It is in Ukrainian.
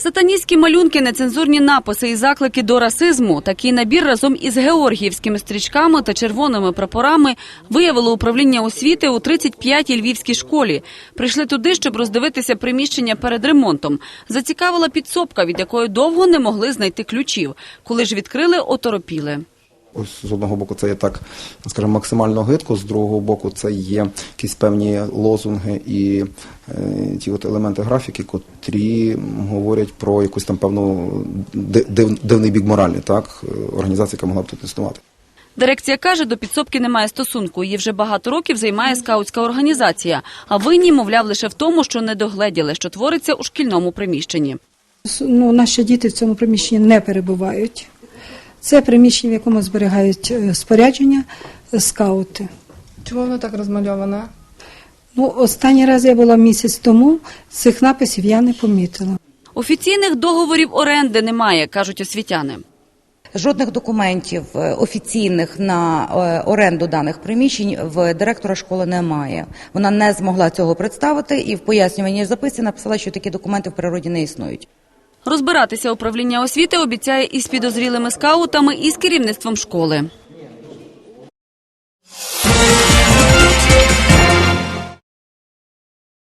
Сатаністські малюнки, нецензурні написи і заклики до расизму. Такий набір разом із георгіївськими стрічками та червоними прапорами виявило управління освіти у 35-й львівській школі. Прийшли туди, щоб роздивитися приміщення перед ремонтом. Зацікавила підсобка, від якої довго не могли знайти ключів. Коли ж відкрили, оторопіли. Ось з одного боку це є так, скажімо, максимально гидко, з другого боку це є якісь певні лозунги і е, ті от елементи графіки, котрі говорять про якусь там певну див, дивний бік моралі, так, організація, яка могла б тут існувати. Дирекція каже, до підсобки немає стосунку. Її вже багато років займає скаутська організація. А винні, мовляв, лише в тому, що не догледіли, що твориться у шкільному приміщенні. Ну, наші діти в цьому приміщенні не перебувають. Це приміщення, в якому зберігають е, спорядження е, скаути. Чому воно так розмальоване? Ну, останній раз я була місяць тому, цих написів я не помітила. Офіційних договорів оренди немає, кажуть освітяни. Жодних документів е, офіційних на оренду даних приміщень в директора школи немає. Вона не змогла цього представити і в пояснюванні записі написала, що такі документи в природі не існують. Розбиратися управління освіти обіцяє із підозрілими скаутами, і з керівництвом школи.